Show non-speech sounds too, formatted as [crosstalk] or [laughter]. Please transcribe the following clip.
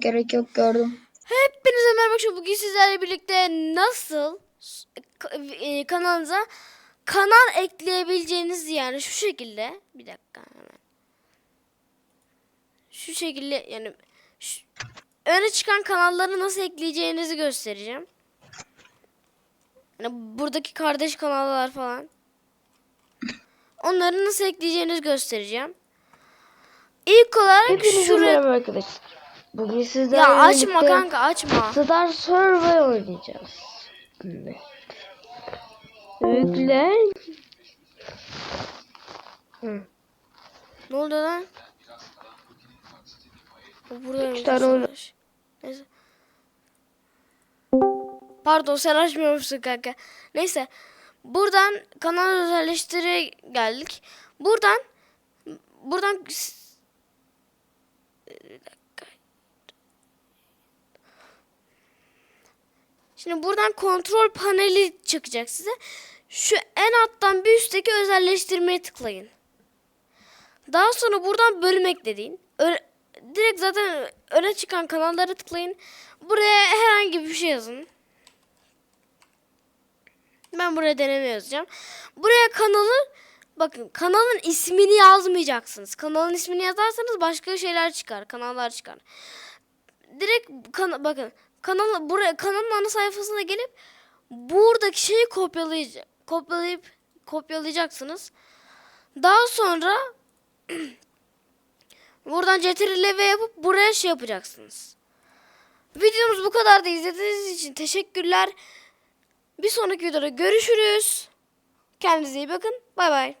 Gerek yok gördüm. Hepinize merhaba arkadaşlar. Bugün sizlerle birlikte nasıl e, kanalınıza kanal ekleyebileceğiniz yani şu şekilde. Bir dakika hemen. Şu şekilde yani şu- öne çıkan kanalları nasıl ekleyeceğinizi göstereceğim. Yani buradaki kardeş kanallar falan. Onları nasıl ekleyeceğinizi göstereceğim. İlk olarak Hepinize şuraya... merhaba arkadaşlar. Bugün sizlerle Ya açma kanka açma. Star Survey oynayacağız. Şimdi. Yükle. Hı. Ne oldu lan? Burada Üç tane oyna- Neyse. Pardon sen açmıyormuşsun kanka. Neyse. Buradan kanal özelleştire geldik. Buradan buradan Bir dakika. Şimdi buradan kontrol paneli çıkacak size. Şu en alttan bir üstteki özelleştirmeye tıklayın. Daha sonra buradan bölüm ekleyin. Ö- direkt zaten öne çıkan kanallara tıklayın. Buraya herhangi bir şey yazın. Ben buraya deneme yazacağım. Buraya kanalı bakın kanalın ismini yazmayacaksınız. Kanalın ismini yazarsanız başka şeyler çıkar, kanallar çıkar. Direkt kana- bakın kanal buraya kanalın ana sayfasına gelip buradaki şeyi kopyalayacak kopyalayıp kopyalayacaksınız. Daha sonra [clears throat] buradan CTRL V yapıp buraya şey yapacaksınız. Videomuz bu kadar da izlediğiniz için teşekkürler. Bir sonraki videoda görüşürüz. Kendinize iyi bakın. Bay bay.